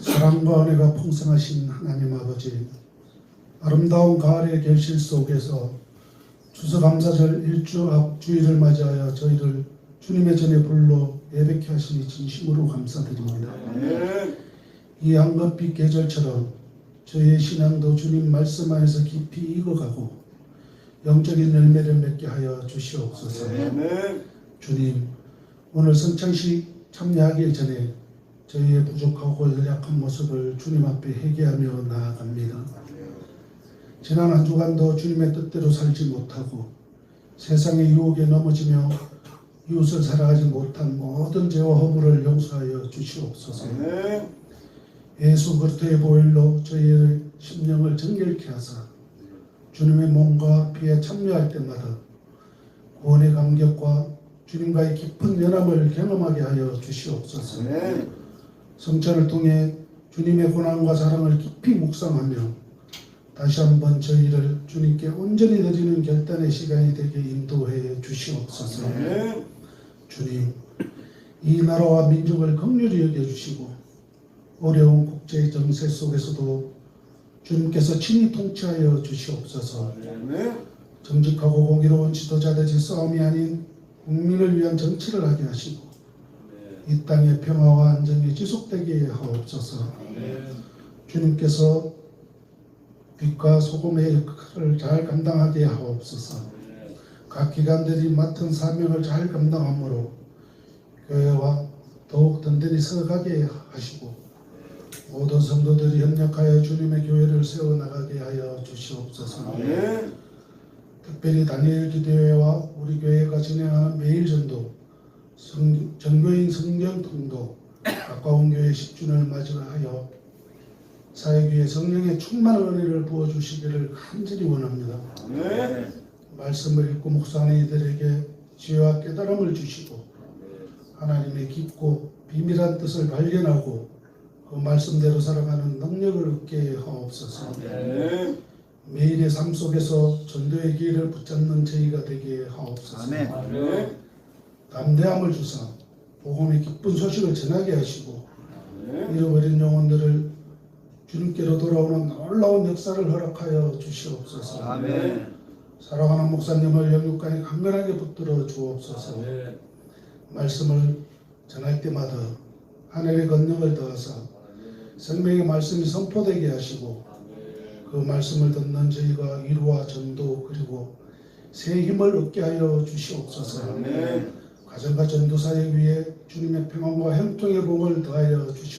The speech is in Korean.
사랑과 은혜가 풍성하신 하나님 아버지 아름다운 가을의 결실 속에서 추수감사절 일주 앞 주일을 맞이하여 저희를 주님의 전에 불러 예배케 하시니 진심으로 감사드립니다. 이 양급빛 계절처럼 저희의 신앙도 주님 말씀 안에서 깊이 익어가고 영적인 열매를 맺게 하여 주시옵소서. 주님 오늘 성찬식 참여하기 전에 저희의 부족하고 연약한 모습을 주님 앞에 회개하며 나아갑니다. 지난 한 주간도 주님의 뜻대로 살지 못하고 세상의 유혹에 넘어지며 이웃을 사랑하지 못한 모든 죄와 허물을 용서하여 주시옵소서. 예수 그리스도의 보혈로 저희의 심령을 정결케 하사 주님의 몸과 피에 참여할 때마다 구원의 감격과 주님과의 깊은 연합을 경험하게 하여 주시옵소서. 성찬을 통해 주님의 고난과 사랑을 깊이 묵상하며 다시 한번 저희를 주님께 온전히 드리는 결단의 시간이 되게 인도해 주시옵소서. 주님, 이 나라와 민족을 긍휼히 여겨주시고 어려운 국제 정세 속에서도 주님께서 친히 통치하여 주시옵소서. 정직하고 공의로운 지도자들의 싸움이 아닌 국민을 위한 정치를 하게 하시고 이 땅의 평화와 안정이 지속되게 하옵소서. 주님께서 빛과 소금의 역할을 잘 감당하게 하옵소서. 각 기관들이 맡은 사명을 잘 감당하므로 교회와 더욱 든든히 서가게 하시고 모든 성도들이 협력하여 주님의 교회를 세워나가게 하여 주시옵소서. 특별히 다니엘 기도회와 우리 교회가 진행하는 매일 전도, 성, 전교인 성경 통도, 가까운 교회 10주년을 맞이하여 사역위에 성령의 충만한 은혜를 부어주시기를 간절히 원합니다. 말씀을 읽고 묵상하는 이들에게 지혜와 깨달음을 주시고 하나님의 깊고 비밀한 뜻을 발견하고 그 말씀대로 살아가는 능력을 얻게 하옵소서. 매일의 삶 속에서 전도의 길을 붙잡는 저희가 되게 하옵소서. 아멘. 담대함을 주사 복음의 기쁜 소식을 전하게 하시고 잃어버린 영혼들을 주님께로 돌아오는 놀라운 역사를 허락하여 주시옵소서. 아멘. 사랑하는 목사님을 영육간에 강건하게 붙들어 주옵소서. 말씀을 전할 때마다 하늘의 권능을 더하사 생명의 말씀이 선포되게 하시고 그 말씀을 듣는 저희가 위로와 전도 그리고 새 힘을 얻게 하여 주시옵소서. 가정과 전도 사역 위에 주님의 평안과 형통의 복을 더하여 주시옵소서.